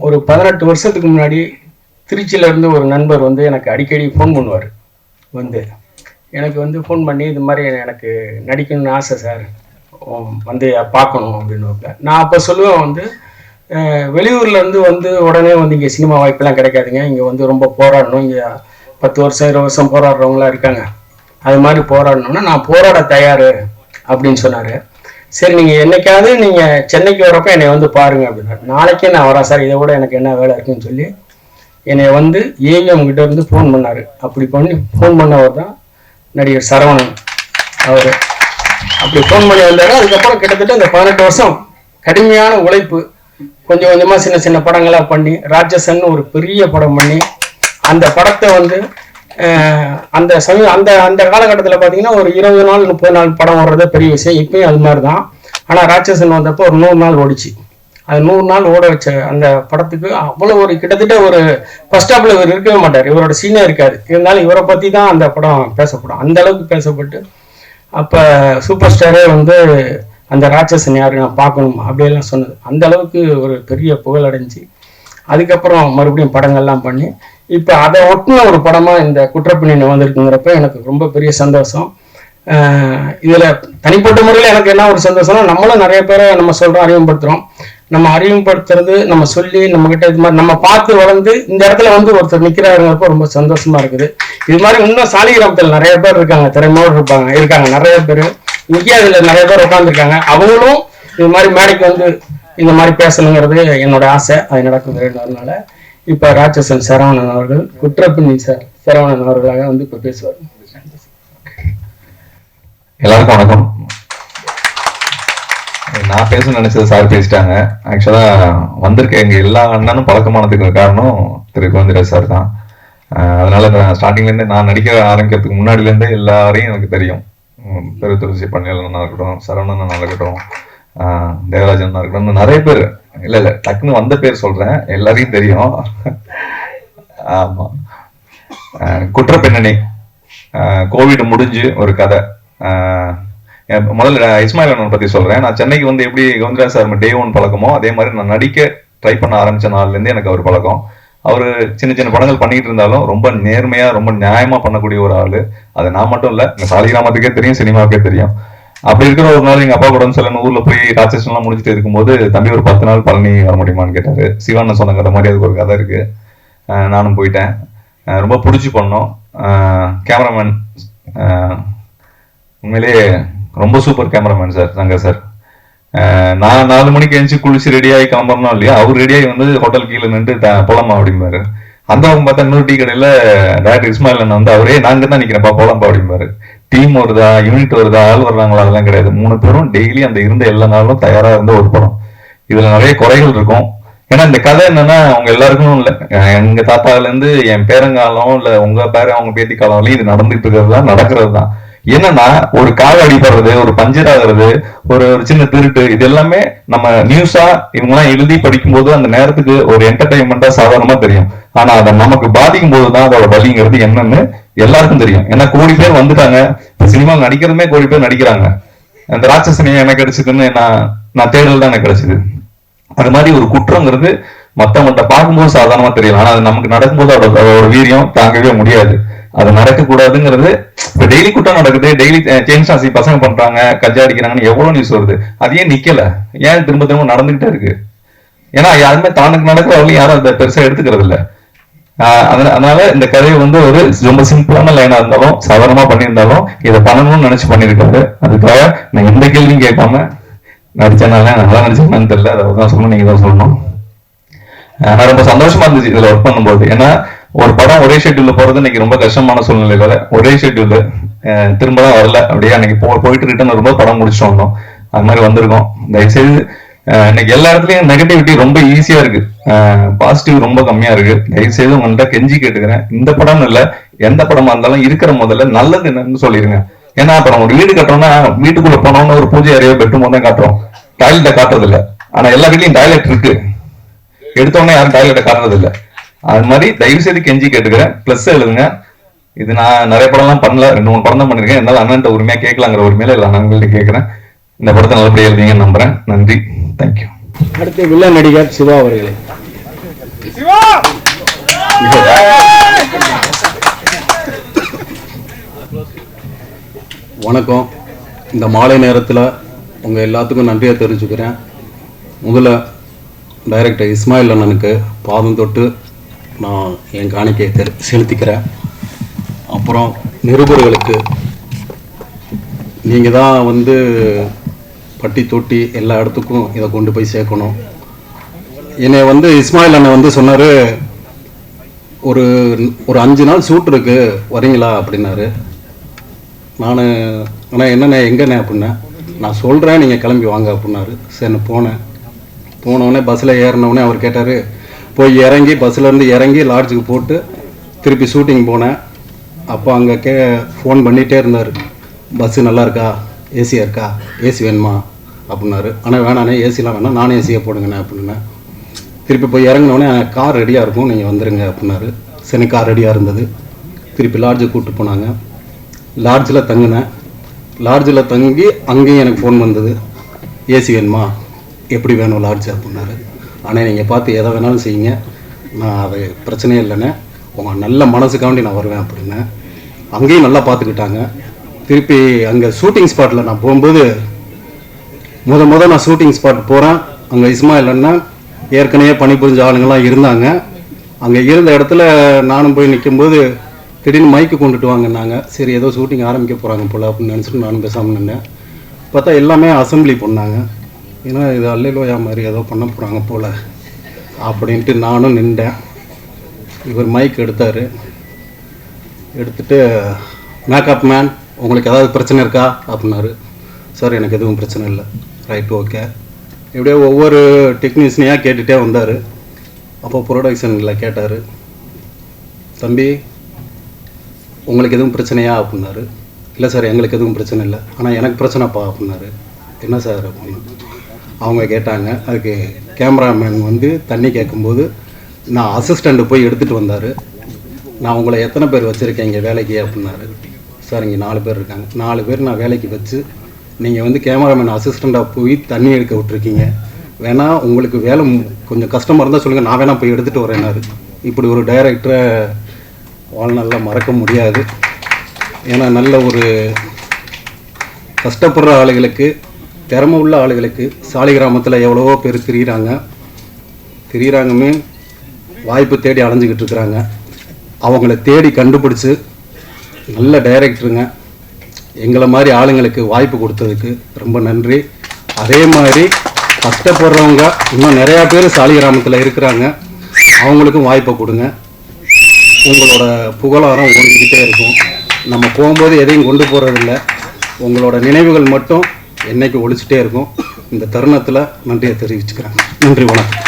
ஒரு பதினெட்டு வருஷத்துக்கு முன்னாடி திருச்சியில இருந்து ஒரு நண்பர் வந்து எனக்கு அடிக்கடி ஃபோன் பண்ணுவார். வந்து எனக்கு வந்து ஃபோன் பண்ணி இது மாதிரி எனக்கு நடிக்கணும்னு ஆசை சார் வந்து பார்க்கணும் அப்படின்னு நான் அப்போ சொல்லுவேன் வந்து வெளியூர்லேருந்து வெளியூர்ல இருந்து வந்து உடனே வந்து இங்கே சினிமா வாய்ப்பெல்லாம் கிடைக்காதுங்க. இங்கே வந்து ரொம்ப போராடணும். இங்கே பத்து வருஷம் இருபது வருஷம் போராடுறவங்களாம் இருக்காங்க. அது மாதிரி போராடணும்னா நான் போராட தயார் அப்படின்னு சொன்னார். சரி நீங்கள் என்னைக்காவது நீங்கள் சென்னைக்கு வரப்போ என்னை வந்து பாருங்க அப்படின்னா நாளைக்கே நான் வரேன் சார் இதை விட எனக்கு என்ன வேலை இருக்குன்னு சொல்லி என்னை வந்து ஏவிஎம் கிட்ட இருந்து ஃபோன் பண்ணார். அப்படி பண்ணி ஃபோன் பண்ணவர் தான் நடிகர் சரவணன் அவர். அப்படி ஃபோன் பண்ணி வந்தார். அதுக்கப்புறம் கிட்டத்தட்ட இந்த பதினெட்டு வருஷம் கடுமையான உழைப்பு கொஞ்சம் கொஞ்சமாக சின்ன சின்ன படங்களாக பண்ணி ராட்சசன் ஒரு பெரிய படம் பண்ணி அந்த படத்தை வந்து அந்த சமய அந்த அந்த காலகட்டத்தில் பார்த்தீங்கன்னா ஒரு இருபது நாள் முப்பது நாள் படம் வர்றதே பெரிய விஷயம். இப்பயும் அது மாதிரி தான் ஆனால் ராட்சசன் வந்தப்போ ஒரு நூறு நாள் ஓடிச்சு. அது நூறு நாள் ஓட வச்ச அந்த படத்துக்கு அவ்வளோ ஒரு கிட்டத்தட்ட ஒரு ஃபர்ஸ்ட் ஸ்டாப்பில் இவர் இருக்கவே மாட்டார். இவரோட சீனே இருக்காது. இருந்தாலும் இவரை பற்றி தான் அந்த படம் பேசப்படும். அந்த அளவுக்கு பேசப்பட்டு அப்போ சூப்பர் ஸ்டாரே வந்து அந்த ராட்சசன் யாரு நான் பார்க்கணும் அப்படியெல்லாம் சொன்னது. அந்த அளவுக்கு ஒரு பெரிய புகழ் அடைஞ்சு அதுக்கப்புறம் மறுபடியும் படங்கள்லாம் பண்ணி இப்போ அதை ஒட்டின ஒரு படமாக இந்த குற்றப்பின்னணி வந்திருக்குங்கிறப்ப எனக்கு ரொம்ப பெரிய சந்தோஷம். இதில் இதுல தனிப்பட்ட முறையில் எனக்கு என்ன ஒரு சந்தோஷம்னா நம்மளும் நிறைய பேரை நம்ம சொல்றோம் அறிமுகப்படுத்துறோம். நம்ம அறிமுகப்படுத்துறது நம்ம சொல்லி நம்ம கிட்ட இது மாதிரி நம்ம பார்த்து வளர்ந்து இந்த இடத்துல வந்து ஒருத்தர் நிக்கிறாருங்கிறப்ப ரொம்ப சந்தோஷமா இருக்குது. இது மாதிரி இன்னும் சாலிகிராமத்தில் நிறைய பேர் இருக்காங்க திறமையோடு இருப்பாங்க இருக்காங்க நிறைய பேர். இங்கேயே அதில் நிறைய பேர் உட்காந்துருக்காங்க அவங்களும் இது மாதிரி மேடைக்கு வந்து இந்த மாதிரி பேசணுங்கிறது என்னோட ஆசை. அது நடக்குது அதனால. இப்ப ராட்சசன் சரவணன் அவர்கள் குற்றப்பின்னி சார் சரவணன் அவர்களாக வந்து இப்ப பேசுவார். எல்லாருக்கும் வணக்கம். நான் பேச நினைச்சது சார் பேசிட்டாங்க. ஆக்சுவலா வந்திருக்க எங்க எல்லா அண்ணனும் பழக்கமானதுக்கு காரணம் திரு கோவிந்தராஜ் சார் தான். அதனால நான் ஸ்டார்டிங்ல இருந்து நான் நடிக்க ஆரம்பிக்கிறதுக்கு முன்னாடில இருந்தே எல்லாரையும் எனக்கு தெரியும். பெரு துளசி பண்ணியலனா இருக்கட்டும் சரவணனா இருக்கட்டும் அஹ் தேவராஜனா இருக்கட்டும் நிறைய பேர். இல்ல இல்ல டக்குன்னு வந்த பேர் சொல்றேன். எல்லாரையும் தெரியும். ஆமா. குற்ற பின்னணி கோவிட் முடிஞ்சு ஒரு கதை. முதல்ல இஸ்மாயில் அண்ணன் பத்தி சொல்றேன். நான் சென்னைக்கு வந்து எப்படி கவுந்தராஜ் சார் டே ஒன் பழக்கமோ அதே மாதிரி நான் நடிக்க ட்ரை பண்ண ஆரம்பிச்ச நாள்லேருந்து எனக்கு அவர் பழக்கம். அவர் சின்ன சின்ன படங்கள் பண்ணிட்டு இருந்தாலும் ரொம்ப நேர்மையா ரொம்ப நியாயமா பண்ணக்கூடிய ஒரு ஆளு. அது நான் மட்டும் இல்ல சாலிகிராமத்துக்கே தெரியும் சினிமாவுக்கே தெரியும். அப்படி இருக்கிற ஒரு நாள் எங்க அப்பா கூட சில ஊர்ல போய் ராட்சசன் எல்லாம் முடிச்சுட்டு இருக்கும்போது தம்பி ஒரு பத்து நாள் பழனி வர முடியுமான்னு கேட்டாரு. சிவானன் சொன்ன கதை மாதிரி அதுக்கு ஒரு கதை இருக்கு. நானும் போயிட்டேன். ரொம்ப பிடிச்சி பண்ணோம். கேமராமேன் உண்மையிலேயே ரொம்ப super cameraman sir Shankar sir. நான் நாலு மணிக்கு எழுந்து குளிச்சு ரெடியாகி கிளம்புறோம் இல்லையா? அவர் ரெடியாகி வந்து ஹோட்டல் கீழே நின்று போலாமா அப்படிம்பாரு. அந்த அவங்க பார்த்தா இன்னொரு டீ கடையில் டேரக்டர் இஸ்மாயில் அண்ணன் வந்து அவரே நாங்கள் தான் நிற்கிறப்பா போலாம்பா அப்படிம்பாரு. டீம் வருதா யூனிட் வருதா ஆள் வர்றாங்களா அதெல்லாம் கிடையாது. மூணு பேரும் டெய்லி அந்த இருந்த எல்லா நாளும் தயாரா இருந்த ஒரு படம். இதுல நிறைய குறைகள் இருக்கும். ஏன்னா இந்த கதை என்னன்னா அவங்க எல்லாருக்கும் இல்லை. எங்க தாத்தால இருந்து என் பேரங்காலம் இல்ல உங்க பேர அவங்க பேத்தி காலம்லையும் இது நடந்துட்டு இருக்கிறது தான் நடக்கிறது தான் என்னன்னா ஒரு கால் அடிபடுறது ஒரு பஞ்சர் ஆகுறது ஒரு ஒரு சின்ன திருட்டு இது எல்லாமே நம்ம நியூஸா இவங்கெல்லாம் எழுதி படிக்கும்போது அந்த நேரத்துக்கு ஒரு என்டர்டைன்மெண்டா சாதாரணமா தெரியும். ஆனா அதை நமக்கு பாதிக்கும் போதுதான் அதோட வலிங்கிறது என்னன்னு எல்லாருக்கும் தெரியும். ஏன்னா கோடி பேர் வந்துட்டாங்க. சினிமா நடிக்கிறதுமே கோடி பேர் நடிக்கிறாங்க. அந்த ராட்சசனி எனக்கு கிடைச்சதுன்னு நான் நான் தேடல் தான் எனக்கு கிடைச்சது. அது மாதிரி ஒரு குற்றங்கிறது மத்தவங்கள்ட்ட பார்க்கும்போது சாதாரணமா தெரியல. ஆனா அது நமக்கு நடக்கும்போது அதோட அதோட வீரியம் தாங்கவே முடியாது. அது நடக்கக்கூடாதுங்கிறது இப்ப டெய்லி குற்றம் நடக்குது. டெய்லி சேஞ்ச் ஆசி பசங்க பண்றாங்க கஜா அடிக்கிறாங்கன்னு எவ்வளவு நியூஸ் வருது? அது ஏன் நிக்கல. ஏன் திரும்ப திரும்ப நடந்துகிட்டே இருக்கு? ஏன்னா யாருமே தானுக்கு நடக்கிறவங்களையும் யாரும் அதை பெருசா எடுத்துக்கிறது இல்ல. அதனால இந்த கதையை வந்து ஒரு ரொம்ப சிம்பிளான லைனா இருந்தாலும் சாதாரணமா பண்ணியிருந்தாலும் இதை பண்ணணும்னு நினைச்சு பண்ணியிருக்காரு. அதுக்காக நான் எந்த கேள்வியும் கேட்காம நடிச்சனால நல்லா நடிச்சேன்னு தெரியல. அதை தான் சொல்லணும் நீங்க தான் சொல்லணும். ஆனா ரொம்ப சந்தோஷமா இருந்துச்சு இதுல ஒர்க் பண்ணும்போது. ஏன்னா ஒரு படம் ஒரே ஷெட்யூல்ல போறது இன்னைக்கு ரொம்ப கஷ்டமான சூழ்நிலையில ஒரே ஷெட்யூல் திரும்ப தான் வரல. அப்படியே அன்னைக்கு போயிட்டு ரிட்டர்ன் வரும்போது படம் முடிச்சுட்டு வந்தோம். அது மாதிரி வந்திருக்கோம். தயவுசெய்து இன்னைக்கு எல்லா இடத்துலயும் நெகட்டிவிட்டி ரொம்ப ஈஸியா இருக்கு. பாசிட்டிவ் ரொம்ப கம்மியா இருக்கு. தயவுசெய்து உங்கள்கிட்ட கெஞ்சி கேட்டுக்கிறேன். இந்த படம் இல்ல எந்த படமா இருந்தாலும் இருக்கிற முதல்ல நல்லது என்னன்னு சொல்லிருங்க. ஏன்னா இப்ப நம்ம ஒரு வீடு கட்டுறோம்னா வீட்டுக்குள்ள போனோம்னு ஒரு பூஜை அறையோ பெட்ரூம் தான் காட்டுறோம். டாய்லெட்டை காட்டுறது இல்ல ஆனா எல்லா வீட்லயும் டாய்லெட் இருக்கு. எடுத்த உடனே யாரும் டாய்லெட்டை காட்டுறது இல்ல அது மாதிரி தயவு செய்து கெஞ்சி கேட்டுக்கிறேன். பிளஸ் எழுதுங்க. இது நான் நிறைய படம்லாம் பண்ணல. ரெண்டு மூணு படம் தான் பண்ணிருக்கேன் இருந்தாலும் அண்ணன்ட்ட உரிமையா கேட்கலாங்கிற உரிமையில எல்லா அண்ணன்கிட்ட கேட்கிறேன். இந்த படத்தை நல்லபடியா எழுதிங்கன்னு நம்புறேன். நன்றி. தேங்க்யூ அடுத்து வில்லன் நடிகர் சிவா அவர்களே. வணக்கம். இந்த மாலை நேரத்தில் உங்கள் எல்லாத்துக்கும் நன்றியை தெரிவிச்சுக்கிறேன் முதல்ல டைரக்டர் இஸ்மாயில் அண்ணனுக்கு பாதம் தொட்டு நான் என் காணிக்கையை தெரி செலுத்திக்கிறேன். அப்புறம் நிருபர்களுக்கு நீங்கள் தான் வந்து பட்டி தொட்டி எல்லா இடத்துக்கும் இதை கொண்டு போய் சேர்க்கணும். என்னை வந்து இஸ்மாயில் அண்ணன் வந்து சொன்னார் ஒரு ஒரு அஞ்சு நாள் சூட் இருக்கு வரீங்களா? அப்படின்னாரு. நான் அண்ணா என்னண்ணே எங்கண்ணே? அப்படின்னேன் நான் சொல்கிறேன் நீங்கள் கிளம்பி வாங்க அப்படின்னாரு. சரி நான் போனேன் போனவுடனே பஸ்ஸில் ஏறினவுடனே அவர் கேட்டார் போய் இறங்கி பஸ்ஸிலேருந்து இறங்கி லாட்ஜுக்கு போட்டு திருப்பி ஷூட்டிங் போனேன். அப்போ அங்கே கே ஃபோன் பண்ணிகிட்டே இருந்தார். பஸ்ஸு நல்லா இருக்கா? ஏசியாக இருக்கா? ஏசி வேணுமா? அப்படின்னாரு. ஆனால் வேணாண்ணே ஏசிலாம் வேணாம் நான் ஏசியை போடுங்கண்ணே அப்படின்னேன் திருப்பி போய் இறங்கினோடனே கார் ரெடியாக இருக்கும் நீங்கள் வந்துடுங்க அப்படின்னாரு. சரி கார் ரெடியாக இருந்தது. திருப்பி லாட்ஜுக்கு கூப்பிட்டு போனாங்க. லாட்ஜில் தங்கினேன் லாட்ஜில் தங்கி அங்கேயும் எனக்கு ஃபோன் வந்தது. ஏசி வேணுமா? எப்படி வேணும் லாட்ஜ் அப்படின்னாரு. ஆனால் நீங்கள் பார்த்து எதை வேணாலும் செய்யுங்க. நான் அது பிரச்சனையே இல்லைண்ணே. உங்கள் நல்ல மனசுக்காண்டி நான் வருவேன் அப்படின்னேன் அங்கேயும் நல்லா பார்த்துக்கிட்டாங்க. திருப்பி அங்கே ஷூட்டிங் ஸ்பாட்டில் நான் போகும்போது முத முத நான் ஷூட்டிங் ஸ்பாட் போகிறேன் அங்கே இஸ்மாயில் அண்ணா ஏற்கனவே பணிபுரிஞ்ச ஆளுங்கள்லாம் இருந்தாங்க. அங்கே இருந்த இடத்துல நானும் போய் நிற்கும்போது திடீர்னு மைக்கு கொண்டுட்டு வாங்கினாங்க. சரி ஏதோ ஷூட்டிங் ஆரம்பிக்க போகிறாங்க போல் அப்படின்னு நினச்சிட்டு நானும் பேசாமல் நின்னேன். பார்த்தா எல்லாமே அசெம்பிளி பண்ணாங்க. ஏன்னா இது அல்லையிலோயா மாதிரி ஏதோ பண்ண போகிறாங்க போல் அப்படின்ட்டு நானும் நின்றேன். இவர் மைக் எடுத்தார். எடுத்துட்டு மேக்கப் மேன் உங்களுக்கு ஏதாவது பிரச்சனை இருக்கா? அப்படின்னாரு. சார் எனக்கு எதுவும் பிரச்சனை இல்லை. Right okay. இப்படியே ஒவ்வொரு டெக்னீஷியனாக கேட்டுகிட்டே வந்தார். அப்போ ப்ரொடக்ஷனில் கேட்டார் தம்பி உங்களுக்கு எதுவும் பிரச்சனையா? அப்படின்னாரு. இல்லை சார் எங்களுக்கு எதுவும் பிரச்சனை இல்லை. ஆனால் எனக்கு பிரச்சனைப்பா? அப்படின்னாரு. என்ன சார்? அப்படின்னு. அவங்க கேட்டாங்க. அதுக்கு கேமராமேன் வந்து தண்ணி கேட்கும்போது நான் அசிஸ்டண்ட்டு போய் எடுத்துகிட்டு வந்தார். நான் உங்களை எத்தனை பேர் வச்சுருக்கேன் இங்கே வேலைக்கு? அப்படின்னாரு. சார் இங்கே நாலு பேர் இருக்காங்க. நாலு பேர் நான் வேலைக்கு வச்சு நீங்கள் வந்து கேமராமேன் அசிஸ்டண்ட்டாக போய் தண்ணி எடுக்க விட்ருக்கீங்க வேணா உங்களுக்கு வேலை கொஞ்சம் கஷ்டமாக இருந்தால் சொல்லுங்கள் நான் வேணா போய் எடுத்துகிட்டு வரேன்னாரு இப்படி ஒரு டைரக்டரை வாழ்நாளில் மறக்க முடியாது. ஏன்னா நல்ல ஒரு கஷ்டப்படுற ஆளுகளுக்கு திறமை உள்ள ஆளுகளுக்கு சாலை கிராமத்தில் எவ்வளவோ பேர் திரியிறாங்க. திரியிறாங்க வாய்ப்பு தேடி அலைஞ்சிக்கிட்டு இருக்கிறாங்க. அவங்கள தேடி கண்டுபிடிச்சி நல்ல டைரக்டருங்க எங்களை மாதிரி ஆளுங்களுக்கு வாய்ப்பு கொடுத்ததுக்கு ரொம்ப நன்றி. அதே மாதிரி கஷ்டப்படுறவங்க இன்னும் நிறையா பேர் சாலி கிராமத்தில் இருக்கிறாங்க. அவங்களுக்கும் வாய்ப்பை கொடுங்க. உங்களோட புகழாரம் ஓடிக்கிட்டே இருக்கும். நம்ம போகும்போது எதையும் கொண்டு போகிறதில்ல உங்களோட நினைவுகள் மட்டும் என்னைக்கு ஒழிச்சிட்டே இருக்கும். இந்த தருணத்தில் நன்றியை தெரிவிச்சுக்கிறேன். நன்றி வணக்கம்.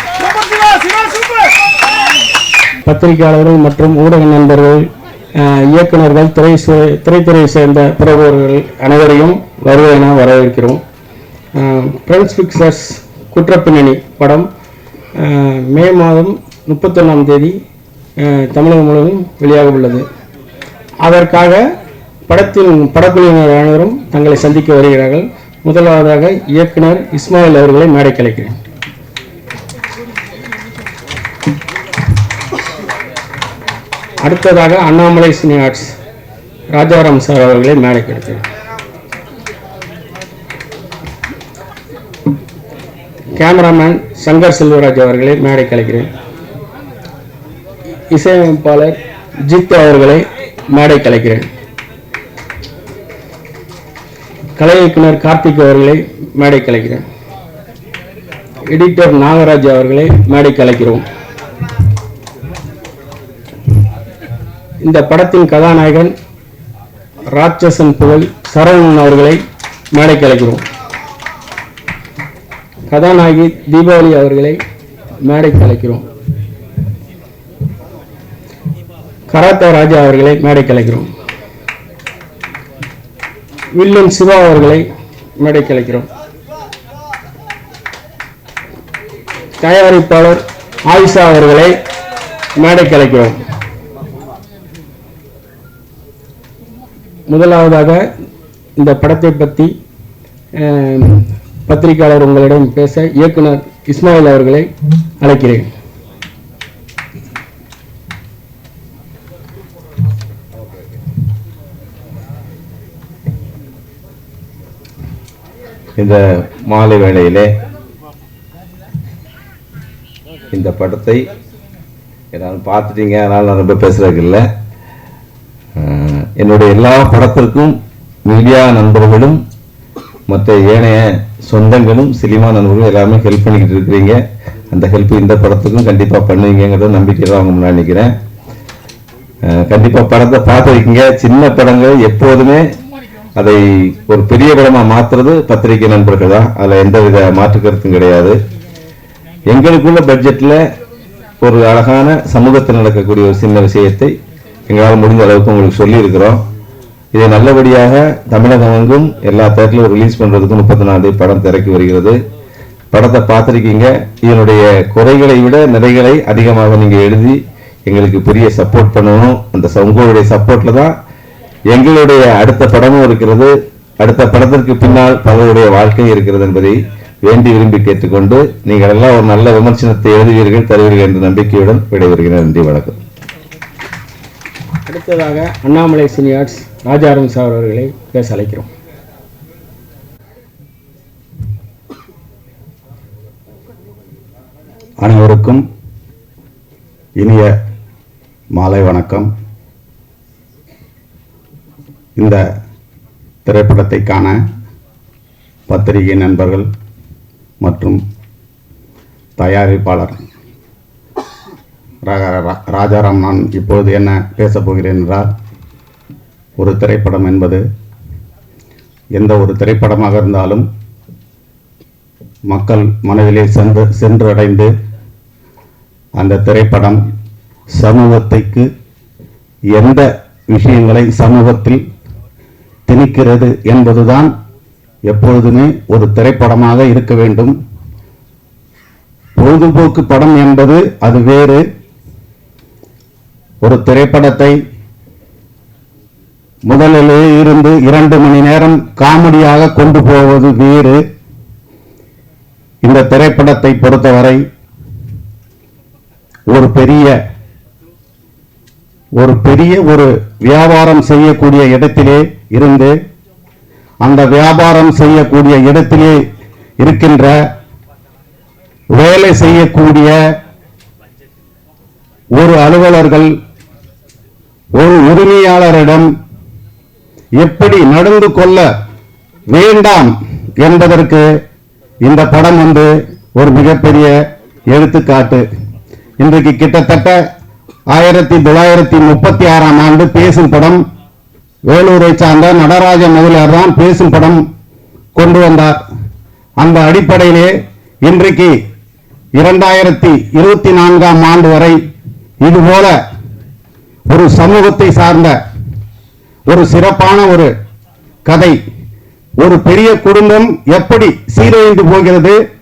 பத்திரிகையாளர்கள் மற்றும் ஊடக நண்பர்கள் இயக்குநர்கள் இயக்குனர்கள் திரை சே- திரைத்துறையை சேர்ந்த பிரபுவர்கள் அனைவரையும் வருக வரவேற்கிறோம். ஃப்ரெண்ட்ஸ் பிக்சர்ஸ் குற்றப்பின்னணி படம் மே மாதம் முப்பத்தொன்னாம் தேதி தமிழகம் முழுவதும் வெளியாக உள்ளது. அதற்காக படத்தின் படக்குழுவினர் அனைவரும் தங்களை சந்திக்க வருகிறார்கள். முதலாவதாக இயக்குனர் இஸ்மாயில் அவர்களை மேடைக்கு அழைக்கிறேன். அடுத்ததாக Annamalai cine arts Rajaram sir அவர்களை மேடைக்கு எடுக்கிறேன் கேமராமேன் சங்கர் செல்வராஜ் அவர்களை மேடை கலைக்கிறேன் இசையமைப்பாளர் ஜித் அவர்களை மேடை கலைக்கிறேன் கலை இயக்குனர் கார்த்திக் அவர்களை மேடை கலைக்கிறேன் எடிட்டர் நாகராஜ் அவர்களை மேடை கலைக்கிறோம் இந்த படத்தின் கதாநாயகன் ராட்சசன் புகழ் சரவணன் அவர்களை மேடைக்கு அழைக்கிறோம். கதாநாயகி தீபாவளி அவர்களை மேடைக்கு அழைக்கிறோம். கராத்தா ராஜா அவர்களை மேடைக்கு அழைக்கிறோம். வில்லன் சிவா அவர்களை மேடைக்கு அழைக்கிறோம். தயாரிப்பாளர் ஆயிஷா அவர்களை மேடைக்கு அழைக்கிறோம். முதலாவதாக இந்த படத்தை பற்றி பத்திரிகையாளர் உங்களிடம் பேச இயக்குனர் இஸ்மாயில் அவர்களை அழைக்கிறேன். இந்த மாலை வேளையிலே இந்த படத்தை நான் பார்த்துட்டீங்க அதனால் நான் ரொம்ப பேசுகிறதுக்கு இல்லை. என்னுடைய எல்லா படத்திற்கும் மீடியா நண்பர்களும் மற்ற ஏனைய சொந்தங்களும் சினிமா நண்பர்களும் எல்லாருமே ஹெல்ப் பண்ணிக்கிட்டு இருக்கிறீங்க. அந்த ஹெல்ப் இந்த படத்துக்கும் கண்டிப்பாக பண்ணுவீங்கிறத நம்பிக்கையில் அவங்க நினைக்கிறேன் கண்டிப்பாக அஹ், கண்டிப்பா படத்தை பார்த்துருக்கீங்க. சின்ன படங்கள் எப்போதுமே அதை ஒரு பெரிய படமாக மாற்றுறது பத்திரிகை நண்பர்கள் தான். அதில் எந்த வித மாற்று கருத்தும் கிடையாது. எங்களுக்குள்ள பட்ஜெட்டில் ஒரு அழகான சமூகத்தில் நடக்கக்கூடிய ஒரு சின்ன விஷயத்தை எங்களால் முடிஞ்ச அளவுக்கு உங்களுக்கு சொல்லியிருக்கிறோம். இதை நல்லபடியாக தமிழகம் எங்கும் எல்லா தேட்டரிலும் ரிலீஸ் பண்ணுறதுக்கு முப்பத்தி நாலு படம் திறக்கி வருகிறது. படத்தை பார்த்துருக்கீங்க. இதனுடைய குறைகளை விட நிறைகளை அதிகமாக நீங்கள் எழுதி எங்களுக்கு பெரிய சப்போர்ட் பண்ணணும். அந்த உங்களுடைய சப்போர்ட்டில் தான் எங்களுடைய அடுத்த படமும் இருக்கிறது. அடுத்த படத்திற்கு பின்னால் பலருடைய வாழ்க்கை இருக்கிறது என்பதை வேண்டி விரும்பி கேட்டுக்கொண்டு நீங்கள் எல்லாம் ஒரு நல்ல விமர்சனத்தை எழுதுவீர்கள் தருவீர்கள் என்ற நம்பிக்கையுடன் விடைபெறுகிறேன். நன்றி வணக்கம். அடுத்ததாக அண்ணாமலை சினியார்ட்ஸ் ராஜாரம் சார் அவர்களை பேச அழைக்கிறோம். அனைவருக்கும் இனிய மாலை வணக்கம். இந்த திரைப்படத்தை காண பத்திரிகை நண்பர்கள் மற்றும் தயாரிப்பாளர் ராஜாராம் நான் இப்பொழுது என்ன பேசப் போகிறேன் என்றால் ஒரு திரைப்படம் என்பது எந்த ஒரு திரைப்படமாக இருந்தாலும் மக்கள் மனதிலே சென்று சென்றடைந்து அந்த திரைப்படம் சமூகத்துக்கு எந்த விஷயங்களை சமூகத்தில் திணிக்கிறது என்பதுதான் எப்பொழுதுமே ஒரு திரைப்படமாக இருக்க வேண்டும். பொழுதுபோக்கு படம் என்பது அது வேறு. ஒரு திரைப்படத்தை முதலிலே இருந்து இரண்டு மணி நேரம் காமெடியாக கொண்டு போவது வேறு. இந்த திரைப்படத்தை பொறுத்தவரை ஒரு பெரிய ஒரு பெரிய ஒரு வியாபாரம் செய்யக்கூடிய இடத்திலே இருந்து அந்த வியாபாரம் செய்யக்கூடிய இடத்திலே இருக்கின்ற வேலை செய்யக்கூடிய ஒரு அலுவலர்கள் ஒரு உரிமையாளரிடம் எப்படி நடந்து கொள்ள வேண்டாம் என்பதற்கு இந்த படம் வந்து ஒரு மிகப்பெரிய எடுத்துக்காட்டு. இன்றைக்கு கிட்டத்தட்ட ஆயிரத்தி தொள்ளாயிரத்தி முப்பத்தி ஆறாம் ஆண்டு பேசும் படம் வேலூரை சார்ந்த நடராஜ முதலியார் தான் பேசும் படம் கொண்டு வந்தார். அந்த அடிப்படையிலே இன்றைக்கு இரண்டாயிரத்தி இருபத்தி நான்காம் ஆண்டு வரை இதுபோல ஒரு சமூகத்தை சார்ந்த ஒரு சிறப்பான ஒரு கதை. ஒரு பெரிய குடும்பம் எப்படி சீரழிந்து போகிறது?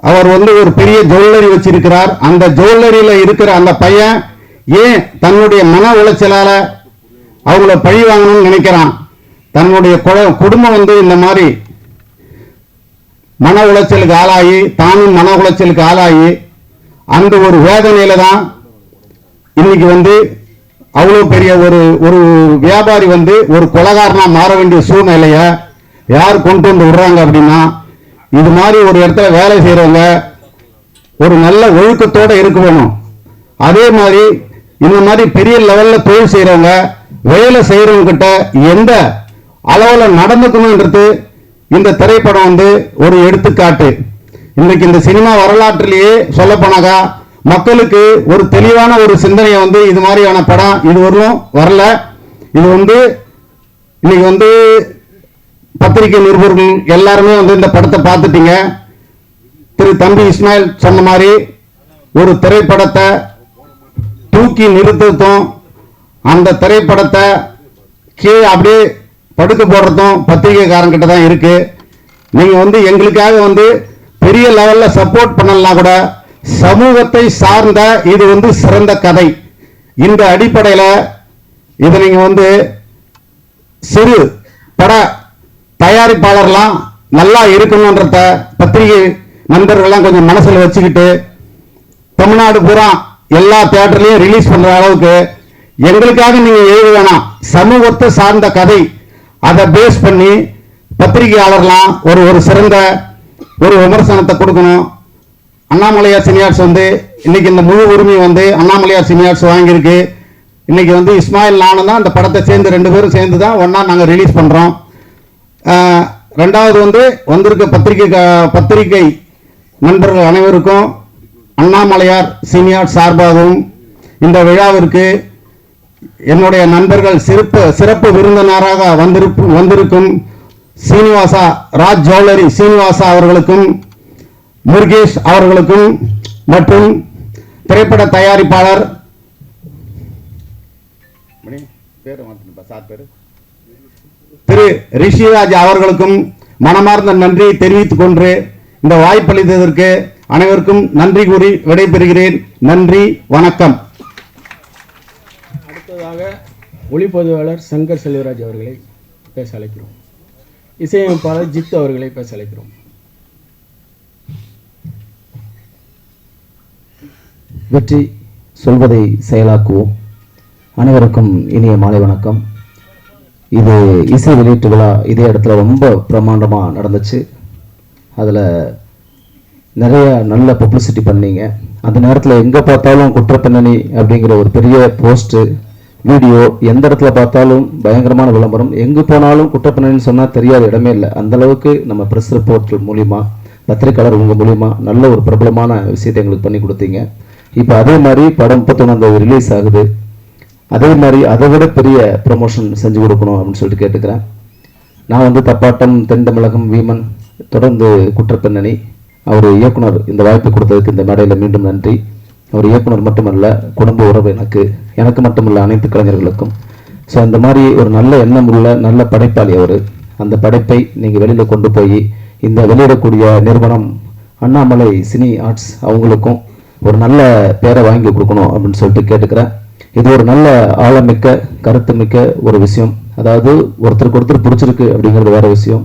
அவர் வந்து ஒரு பெரிய ஜுவல்லரி வச்சிருக்கிறார். அந்த ஜுவல்லரியில இருக்கிற அந்த பையன் ஏன் தன்னுடைய மன உளைச்சலால அவங்கள பழி வாங்கணும்னு நினைக்கிறான்? தன்னுடைய குழ- குடும்பம் வந்து இந்த மாதிரி மன உளைச்சலுக்கு ஆளாகி தானும் மன உளைச்சலுக்கு ஆளாகி அந்த ஒரு வேதனையில தான் இன்னைக்கு வந்து அவ்வளோ பெரிய ஒரு ஒரு வியாபாரி வந்து ஒரு கொலகாரனாக மாற வேண்டிய சூழ்நிலையை யார் கொண்டு வந்து விடுறாங்க அப்படின்னா இது மாதிரி ஒரு இடத்துல வேலை செய்கிறவங்க ஒரு நல்ல ஒழுக்கத்தோடு இருக்க வேணும். அதே மாதிரி இந்த மாதிரி பெரிய லெவலில் தொழில் செய்கிறவங்க வேலை செய்யறவங்க கிட்ட எந்த அளவில் நடந்துக்கணுன்றது இந்த திரைப்படம் வந்து ஒரு எடுத்துக்காட்டு. இன்றைக்கு இந்த சினிமா வரலாற்றிலேயே சொல்ல போனாக்கா மக்களுக்கு ஒரு தெளிவான ஒரு சிந்தனையை வந்து இது மாதிரியான படம் இது வரலும் வரல. இது வந்து இன்னைக்கு வந்து பத்திரிகை நிருபர்கள் எல்லாருமே வந்து இந்த படத்தை பார்த்துட்டீங்க. திரு தம்பி இஸ்மாயில் சொன்ன மாதிரி ஒரு திரைப்படத்தை தூக்கி நிறுத்தத்தும் அந்த திரைப்படத்தை கீழே அப்படியே படுக்க போடுறதும் பத்திரிகைக்காரங்கிட்ட தான் இருக்கு. நீங்கள் வந்து எங்களுக்காக வந்து பெரிய லெவலில் சப்போர்ட் பண்ணலாம் கூட சமூகத்தை சார்ந்த இது வந்து சிறந்த கதை. இந்த அடிப்படையில் இதை நீங்கள் வந்து சிறு பட தயாரிப்பாளர்லாம் நல்லா இருக்கணுன்றத பத்திரிகை நண்பர்கள்லாம் கொஞ்சம் மனசில் வச்சுக்கிட்டு தமிழ்நாடு பூரா எல்லா தேட்டர்லையும் ரிலீஸ் பண்ணுற அளவுக்கு எங்களுக்காக நீங்கள் எழுத வேணாம். சமூகத்தை சார்ந்த கதை. அதை பேஸ் பண்ணி பத்திரிகையாளர்லாம் ஒரு ஒரு சிறந்த ஒரு விமர்சனத்தை கொடுக்கணும். அண்ணாமலையார் சினியார்ஸ் வந்து இன்னைக்கு இந்த முழு உரிமை வந்து அண்ணாமலையார் சினியார்ஸ் வாங்கியிருக்கு. இன்னைக்கு வந்து இஸ்மாயில் நானும் தான் அந்த படத்தை சேர்ந்து ரெண்டு பேரும் சேர்ந்து தான் ஒன்றா நாங்கள் ரிலீஸ் பண்ணுறோம் ரெண்டாவது வந்து வந்திருக்க பத்திரிகை பத்திரிகை நண்பர்கள் அனைவருக்கும் அண்ணாமலையார் சீனியார் சார்பாகவும் இந்த விழாவிற்கு என்னுடைய நண்பர்கள் சிறப்பு சிறப்பு விருந்தினராக வந்திருப்பு வந்திருக்கும் சீனிவாசா ராஜ் ஜுவல்லரி சீனிவாசா அவர்களுக்கும் முருகேஷ் அவர்களுக்கும் மற்றும் திரைப்பட தயாரிப்பாளர் திரு ரிஷிராஜ் அவர்களுக்கும் மனமார்ந்த நன்றியை தெரிவித்துக் கொண்டு இந்த வாய்ப்பளித்ததற்கு அனைவருக்கும் நன்றி கூறி விடைபெறுகிறேன். நன்றி வணக்கம். அடுத்ததாக ஒளிப்பதிவாளர் சங்கர் செல்வராஜ் அவர்களை பேச அழைக்கிறோம். இசையமைப்பாளர் ஜித் அவர்களை பேச அழைக்கிறோம். வெற்றி சொல்வதை செயலாக்குவோம். அனைவருக்கும் இனிய மாலை வணக்கம். இது இசை வெளியீட்டு விழா. இதே இடத்துல ரொம்ப பிரமாண்டமாக நடந்துச்சு. அதில் நிறைய நல்ல பப்ளிசிட்டி பண்ணீங்க. அந்த நேரத்தில் எங்கே பார்த்தாலும் குற்றப்பின்னணி அப்படிங்கிற ஒரு பெரிய போஸ்ட்டு வீடியோ எந்த இடத்துல பார்த்தாலும் பயங்கரமான விளம்பரம். எங்கே போனாலும் குற்றப்பின்னணின்னு சொன்னால் தெரியாத இடமே இல்லை. அந்தளவுக்கு நம்ம ப்ரெஸ் ரிப்போர்ட் மூலிமா பத்திரிக்கையாளர் உங்கள் மூலிமா நல்ல ஒரு பிரபலமான விஷயத்தை எங்களுக்கு பண்ணி கொடுத்தீங்க. இப்போ அதே மாதிரி படம் முப்பத்தொன்னாந்தேதி ரிலீஸ் ஆகுது. அதே மாதிரி அதை விட பெரிய ப்ரமோஷன் செஞ்சு கொடுக்கணும் அப்படின்னு சொல்லிட்டு கேட்டுக்கிறேன். நான் வந்து தப்பாட்டம் தென் தமிழகம் வீமன் தொடர்ந்து குற்றப்பின்னணி. அவர் இயக்குனர் இந்த வாய்ப்பு கொடுத்ததுக்கு இந்த மேடையில் மீண்டும் நன்றி. அவர் இயக்குனர் மட்டுமல்ல குடும்ப உறவு எனக்கு எனக்கு மட்டுமல்ல அனைத்து கலைஞர்களுக்கும். ஸோ அந்த மாதிரி ஒரு நல்ல எண்ணம் உள்ள நல்ல படைப்பாளி அவர். அந்த படைப்பை நீங்கள் வெளியில் கொண்டு போய் இந்த வெளியிடக்கூடிய நிறுவனம் அண்ணாமலை சினி ஆர்ட்ஸ் அவங்களுக்கும் ஒரு நல்ல பேரை வாங்கி கொடுக்கணும் அப்படின்னு சொல்லிட்டு கேட்டுக்கிறேன். இது ஒரு நல்ல ஆழமிக்க கருத்துமிக்க ஒரு விஷயம். அதாவது ஒருத்தருக்கு ஒருத்தர் பிடிச்சிருக்கு அப்படிங்கிறது வேற விஷயம்.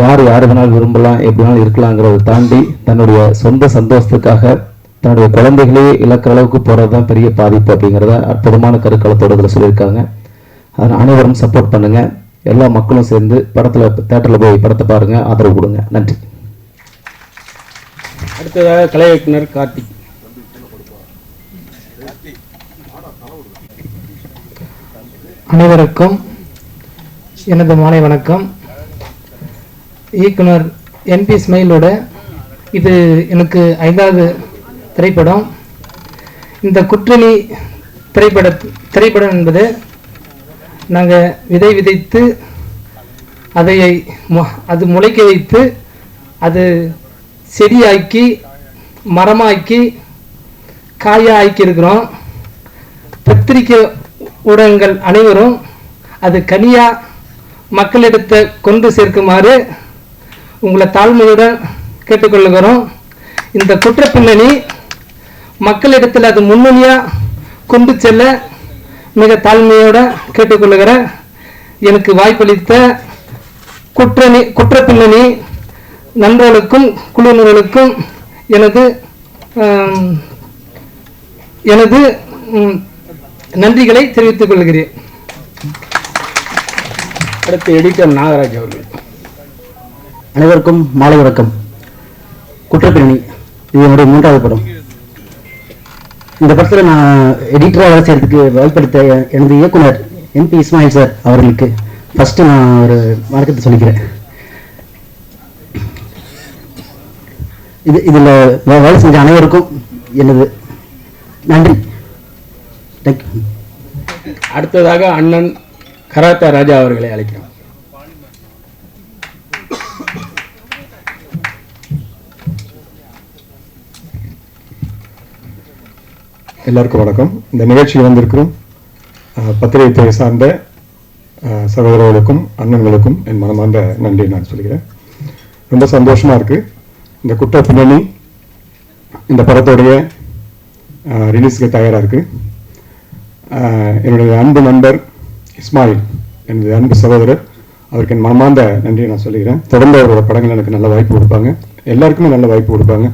யார் யார் வேணாலும் விரும்பலாம் எப்படி வேணாலும் இருக்கலாங்கிறத தாண்டி தன்னுடைய சொந்த சந்தோஷத்துக்காக தன்னுடைய குழந்தைகளே இழக்கிற அளவுக்கு போகிறது தான் பெரிய பாதிப்பு அப்படிங்கிறத அற்புதமான கருக்களத்தோடு இதில் சொல்லியிருக்காங்க. அதனால் அனைவரும் சப்போர்ட் பண்ணுங்கள் எல்லா மக்களும் சேர்ந்து படத்தில் தேட்டரில் போய் படத்தை பாருங்கள் ஆதரவு கொடுங்க. நன்றி. அடுத்ததாக கலை இயக்குனர் கார்த்திக். அனைவருக்கும் எனது மாலை வணக்கம். இயக்குனர் என்பி ஸ்மைலோட இது எனக்கு ஐந்தாவது திரைப்படம். இந்த குற்றணி திரைப்பட திரைப்படம் என்பது நாங்கள் விதை விதைத்து அதை மு- அது முளைக்க வைத்து அது செடியாக்கி மரமாக்கி காயாக ஆக்கியிருக்கிறோம் இருக்கிறோம் ஊடகங்கள் அனைவரும் அது கனியா மக்களிடத்தை கொண்டு சேர்க்குமாறு உங்களை தாழ்மையுடன் கேட்டுக்கொள்கிறோம். இந்த குற்ற பின்னணி மக்களிடத்தில் அது முன்னணியாக கொண்டு செல்ல மிக தாழ்மையோட கேட்டுக்கொள்ளுகிற எனக்கு வாய்ப்பளித்த குற்றணி குற்ற பின்னணி நண்பர்களுக்கும் குழுவினர்களுக்கும் எனது எனது நன்றிகளை தெரிவித்துக் கொள்கிறேன். அடுத்து எடிட்டர் நாகராஜ் அவர்கள். அனைவருக்கும் மாலை வணக்கம். குற்றப்பிரணி இது என்னுடைய மூன்றாவது படம். இந்த படத்தில் நான் எடிட்டராக வேலை செய்யறதுக்கு வாய்ப்படுத்த எனது இயக்குனர் என்பி இஸ்மாயில் சார் அவர்களுக்கு ஃபஸ்ட்டு நான் ஒரு வணக்கத்தை சொல்லிக்கிறேன். இது இதில் வேலை செஞ்ச அனைவருக்கும் எனது நன்றி. அடுத்ததாக அண்ணன் கராத்தா ராஜா அவர்களை அழைக்கிறோம். எல்லாருக்கும் வணக்கம். இந்த நிகழ்ச்சியில் வந்திருக்கிறோம் பத்திரிகை துறை சார்ந்த சகோதரர்களுக்கும் அண்ணன்களுக்கும் என் மனமார்ந்த நன்றி நான் சொல்கிறேன். ரொம்ப சந்தோஷமா இருக்கு. இந்த குற்ற பின்னணி இந்த படத்தோடைய ரிலீஸ்க்கு தயாராக இருக்கு. என்னுடைய அன்பு நண்பர் இஸ்மாயில் எனது அன்பு சகோதரர் அவருக்கு என் மனமார்ந்த நன்றியை நான் சொல்லிக்கிறேன் தொடர்ந்து அவரோட படங்கள் எனக்கு நல்ல வாய்ப்பு கொடுப்பாங்க. எல்லாருக்குமே நல்ல வாய்ப்பு கொடுப்பாங்க.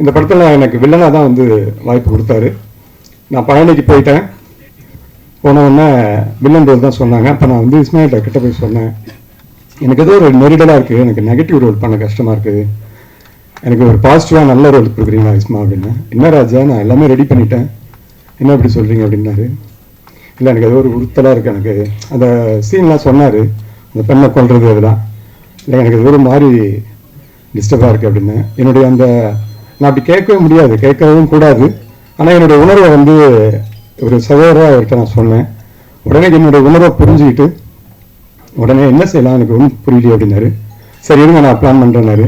இந்த படத்தில் எனக்கு வில்லனாக தான் வந்து வாய்ப்பு கொடுத்தாரு. நான் பழனிக்கு போயிட்டேன். போனவுடனே வில்லன் ரோல் தான் சொன்னாங்க. அப்போ நான் வந்து இஸ்மாயில் கிட்ட போய் சொன்னேன். எனக்கு ஏதோ ஒரு நெரிடலாக இருக்குது எனக்கு நெகட்டிவ் ரோல் பண்ண கஷ்டமாக இருக்குது எனக்கு ஒரு பாசிட்டிவாக நல்ல ரோல் கொடுக்குறீங்களா இஸ்மா அப்படின்னு என்ன ராஜா நான் எல்லாமே ரெடி பண்ணிட்டேன். என்ன இப்படி சொல்கிறீங்க அப்படின்னாரு? இல்லை எனக்கு அது ஒரு உறுத்தலாக இருக்குது எனக்கு. அந்த சீன்லாம் சொன்னார். அந்த பெண்ணை கொள்வது அதெல்லாம். இல்லை எனக்கு அது ஒரு மாதிரி டிஸ்டர்பாக இருக்குது அப்படின்னு. என்னுடைய அந்த நான் அப்படி கேட்கவே முடியாது. கேட்கவும் கூடாது. ஆனால் என்னுடைய உணர்வை வந்து ஒரு சகோதராக அவர்கிட்ட நான் சொன்னேன். உடனே என்னுடைய உணர்வை புரிஞ்சுக்கிட்டு உடனே என்ன செய்யலாம்? எனக்கு ஒன்றும் புரியலையே அப்படின்னாரு. சரி இருங்க நான் பிளான் பண்ணுறேன்னாரு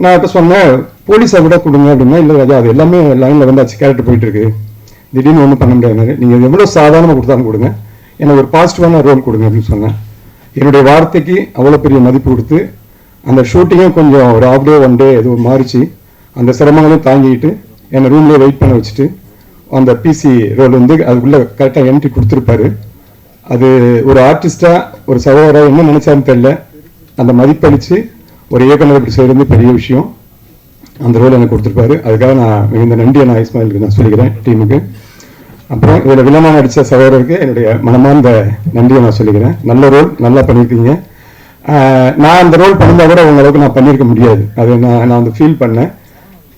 நான் அவர்கிட்ட சொன்னேன் போலீஸை விட கொடுங்க அப்படின்னா இல்லை ராஜா அது எல்லாமே லைனில் வந்தாச்சு கேரக்டர் போயிட்டுருக்கு திடீர்னு ஒன்றும் பண்ண முடியாது. நீங்கள் எவ்வளோ சாதாரணமாக கொடுத்தாலும் கொடுங்க. எனக்கு ஒரு பாசிட்டிவான ரோல் கொடுங்க அப்படின்னு சொன்னேன். என்னுடைய வார்த்தைக்கு அவ்வளோ பெரிய மதிப்பு கொடுத்து அந்த ஷூட்டிங்கும் கொஞ்சம் ஒரு ஆஃப் டே ஒன் டே எதுவும் மாறிச்சு. அந்த சிரமங்களையும் தாங்கிட்டு என்னை ரூம்லேயே வெயிட் பண்ண வச்சுட்டு அந்த பிசி ரோல் வந்து அதுக்குள்ளே கரெக்டாக என்ட்ரி கொடுத்துருப்பாரு. அது ஒரு ஆர்டிஸ்டாக ஒரு சகோதராக என்ன நினச்சான்னு தெரியல. அந்த மதிப்பளித்து ஒரு இயக்குனர் இப்படி செய்கிறது பெரிய விஷயம். அந்த ரோல் எனக்கு கொடுத்துருப்பாரு. அதுக்காக நான் மிகுந்த நன்றியை நான் இஸ்மாயிலுக்கு நான் சொல்லிக்கிறேன் டீமுக்கு. அப்புறம் இதில் வில்லமாக நடித்த சகோதரருக்கு என்னுடைய மனமார்ந்த நன்றியை நான் சொல்லிக்கிறேன். நல்ல ரோல் நல்லா பண்ணியிருக்கீங்க. நான் அந்த ரோல் பண்ணியிருந்தா கூட உங்களுக்கு நான் பண்ணியிருக்க முடியாது. அது நான் நான் வந்து ஃபீல் பண்ணேன்.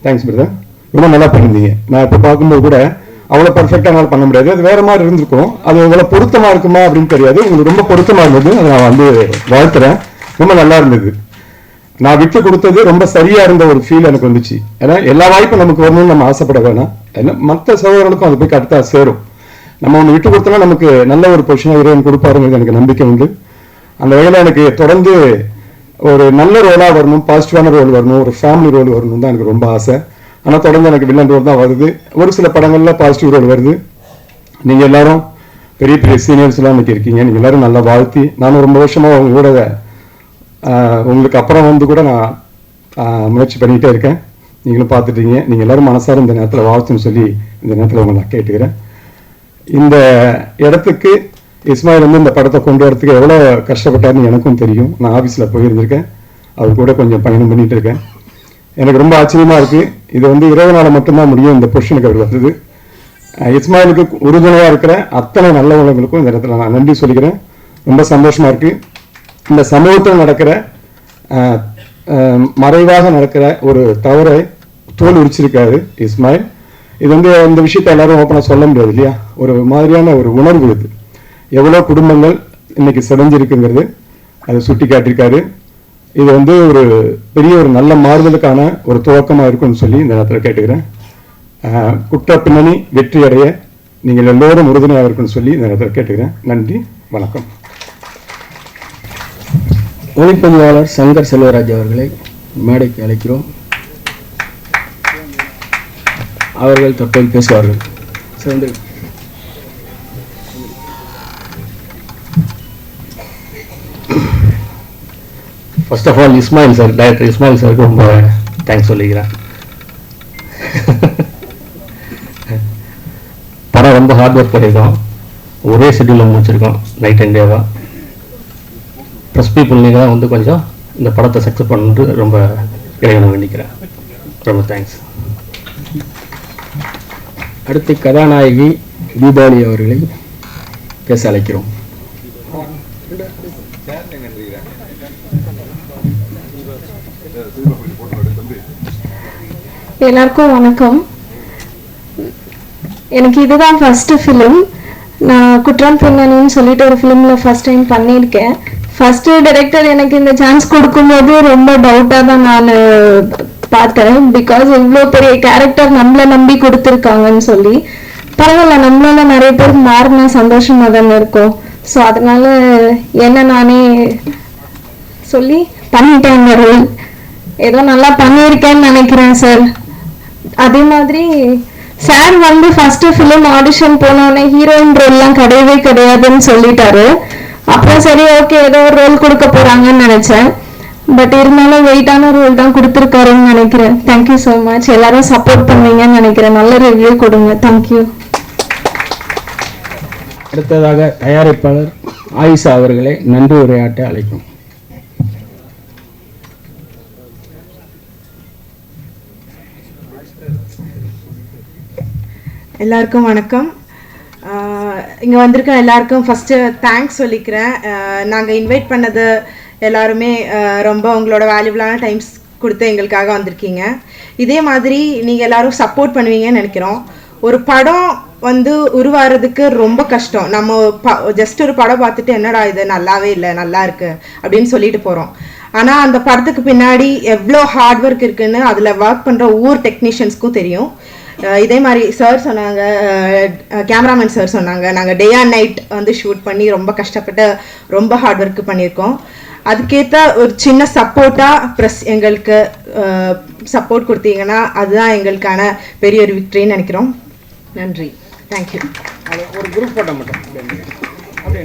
தேங்க்ஸ் பிரதர் ரொம்ப நல்லா பண்ணியிருந்தீங்க. நான் இப்போ பார்க்கும்போது கூட அவ்வளோ பர்ஃபெக்டாக என்னால் பண்ண முடியாது. அது வேறு மாதிரி இருந்திருக்கும். அது இவ்வளோ பொருத்தமாக இருக்குமா அப்படின்னு தெரியாது. உங்களுக்கு ரொம்ப பொருத்தமாக இருந்தது. அதை நான் வந்து வாழ்த்துறேன். ரொம்ப நல்லா இருந்தது. நான் விட்டு கொடுத்தது ரொம்ப சரியா இருந்த ஒரு ஃபீல் எனக்கு வந்துச்சு. ஏன்னா எல்லா வாய்ப்பும் நமக்கு வரணும்னு நம்ம ஆசைப்பட வேணாம். ஏன்னா மற்ற சகோதரர்களுக்கும் அது போய் கரெக்டாக சேரும். நம்ம ஒன்று விட்டு கொடுத்தோம்னா நமக்கு நல்ல ஒரு பொசிஷனாக இறைவன் கொடுப்பாருங்கிறது எனக்கு நம்பிக்கை உண்டு. அந்த வகையில் எனக்கு தொடர்ந்து ஒரு நல்ல ரோலாக வரணும் பாசிட்டிவான ரோல் வரணும் ஒரு ஃபேமிலி ரோல் வரணும் தான் எனக்கு ரொம்ப ஆசை. ஆனால் தொடர்ந்து எனக்கு வில்லன் ரோல் தான் வருது. ஒரு சில படங்களில் பாசிட்டிவ் ரோல் வருது. நீங்கள் எல்லாரும் பெரிய பெரிய சீனியர்ஸ்லாம் இன்னைக்கு இருக்கீங்க. நீங்கள் எல்லாரும் நல்லா வாழ்த்தி நானும் ரொம்ப வருஷமாக உங்களோட உங்களுக்கு அப்புறம் வந்து கூட நான் முயற்சி பண்ணிகிட்டே இருக்கேன். நீங்களும் பார்த்துட்டீங்க. நீங்கள் எல்லோரும் மனசார இந்த நேரத்தில் வாழ்த்துன்னு சொல்லி இந்த நேரத்தில் உங்களை நான் கேட்டுக்கிறேன். இந்த இடத்துக்கு இஸ்மாயில் வந்து இந்த படத்தை கொண்டு வரத்துக்கு எவ்வளோ கஷ்டப்பட்டாருன்னு எனக்கும் தெரியும். நான் ஆஃபீஸில் போயிருந்திருக்கேன். அவர் கூட கொஞ்சம் பயணம் பண்ணிகிட்டு இருக்கேன். எனக்கு ரொம்ப ஆச்சரியமா இருக்குது இது வந்து இறைவனால மட்டும்தான் முடியும். இந்த பொஷனுக்கு அவர் வந்தது. இஸ்மாயிலுக்கு உறுதுணையாக இருக்கிற அத்தனை நல்ல இந்த இடத்துல நான் நன்றி சொல்லிக்கிறேன். ரொம்ப சந்தோஷமாக இருக்குது இந்த சமூகத்தில் நடக்கிற மறைவாக நடக்கிற ஒரு தவறை தோல் உரிச்சிருக்காரு இஸ்மாயில். இது வந்து இந்த விஷயத்தை எல்லாரும் ஓப்பனாக சொல்ல முடியாது இல்லையா? ஒரு மாதிரியான ஒரு உணர்வு இது. எவ்வளோ குடும்பங்கள் இன்னைக்கு சிதைஞ்சிருக்குங்கிறது அதை சுட்டி காட்டியிருக்காரு இது வந்து ஒரு பெரிய ஒரு நல்ல மாறுதலுக்கான ஒரு துவக்கமாக இருக்கும்னு சொல்லி இந்த நேரத்தில் கேட்டுக்கிறேன். குற்ற பின்னணி வெற்றி அடைய நீங்கள் எல்லோரும் உறுதுணையாக இருக்குன்னு சொல்லி இந்த நேரத்தில் கேட்டுக்கிறேன். நன்றி வணக்கம். ஒளிப்பதிவாளர் சங்கர் செல்வராஜ் அவர்களை மேடைக்கு அழைக்கிறோம். அவர்கள் தற்போது பேசுவார்கள். First of all Ismail sir director Ismail சாருக்கு ரொம்ப தேங்க்ஸ் சொல்லிக்கிறேன். படம் ரொம்ப ஹார்ட் ஒர்க் பண்ணியிருக்கோம். ஒரே ஷெட்யூலில் முடிச்சிருக்கோம். நைட் அண்ட் டேவாக ப்ரெஸ் பீப்புள் நீங்கள் தான் வந்து கொஞ்சம் இந்த படத்தை சக்ஸஸ் பண்ணுறது ரொம்ப இறைவனை வேண்டிக்கிறேன். ரொம்ப தேங்க்ஸ் அடுத்து கதாநாயகி தீபாவளி அவர்களை பேச அழைக்கிறோம். எல்லாருக்கும் வணக்கம். எனக்கு இதுதான் ஃபர்ஸ்ட் ஃபிலிம் நான் குற்றம் பின்னணின்னு சொல்லிட்டு ஒரு ஃபிலிம்ல ஃபர்ஸ்ட் டைம் பண்ணியிருக்கேன். ஃபர்ஸ்ட் டைரக்டர் எனக்கு இந்த சான்ஸ் கொடுக்கும்போது ரொம்ப டவுட்டா தான் நான் பார்த்தேன் பிகாஸ் இவ்வளோ பெரிய கேரக்டர் நம்மளை நம்பி கொடுத்துருக்காங்கன்னு சொல்லி. பரவாயில்ல நம்மளால நிறைய பேர் மாறினா சந்தோஷமா தானே இருக்கும். ஸோ அதனால என்ன நானே சொல்லி பண்ணிட்டேன் ரோல் ஏதோ நல்லா பண்ணியிருக்கேன்னு நினைக்கிறேன் சார் அதே மாதிரி சார் வந்து ஃபர்ஸ்ட் ஃபிலிம் ஆடிஷன் போனோடனே ஹீரோயின் ரோல்லாம் கிடையவே கிடையாதுன்னு சொல்லிட்டாரு. அப்புறம் சரி ஓகே ஏதோ ஒரு ரோல் கொடுக்க போறாங்கன்னு நினைச்சேன். பட் இருந்தாலும் வெயிட்டான ரோல் தான் கொடுத்துருக்காருன்னு நினைக்கிறேன். தேங்க்யூ ஸோ மச் எல்லாரும் சப்போர்ட் பண்ணுவீங்கன்னு நினைக்கிறேன். நல்ல ரிவ்யூ கொடுங்க. தேங்க்யூ அடுத்ததாக தயாரிப்பாளர் ஆயிஷா அவர்களை நன்றி உரையாட்ட அழைக்கும். எல்லாருக்கும் வணக்கம். இங்கே வந்திருக்க எல்லாருக்கும் ஃபஸ்ட்டு தேங்க்ஸ் சொல்லிக்கிறேன். நாங்கள் இன்வைட் பண்ணது எல்லாருமே ரொம்ப உங்களோட வேல்யூபிளான டைம்ஸ் கொடுத்து எங்களுக்காக வந்திருக்கீங்க. இதே மாதிரி நீங்கள் எல்லாரும் சப்போர்ட் பண்ணுவீங்கன்னு நினைக்கிறோம். ஒரு படம் வந்து உருவாகிறதுக்கு ரொம்ப கஷ்டம். நம்ம ப ஜஸ்ட் ஒரு படம் பார்த்துட்டு என்னடா இது நல்லாவே இல்லை நல்லா இருக்கு அப்படின்னு சொல்லிட்டு போகிறோம் ஆனால் அந்த படத்துக்கு பின்னாடி எவ்வளோ ஹார்ட் ஒர்க் இருக்குன்னு அதில் ஒர்க் பண்ணுற ஒவ்வொரு டெக்னீஷியன்ஸ்க்கும் தெரியும். இதே மாதிரி சார் சொன்னாங்க கேமராமேன் சார் சொன்னாங்க நாங்கள் டே அண்ட் நைட் வந்து ஷூட் பண்ணி ரொம்ப கஷ்டப்பட்டு ரொம்ப ஹார்ட் ஒர்க் பண்ணியிருக்கோம். அதுக்கேற்ற ஒரு சின்ன சப்போர்ட்டாக ப்ளஸ் எங்களுக்கு சப்போர்ட் கொடுத்தீங்கன்னா அதுதான் எங்களுக்கான பெரிய ஒரு விக்ட்ரின்னு நினைக்கிறோம். நன்றி. தேங்க்யூ ஒரு குரூப் போட்டோ மட்டும். அப்படியே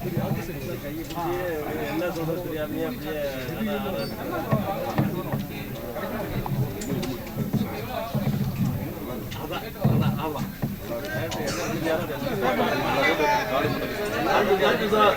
அப்படியே குரூப் போட்டோ மட்டும் சார்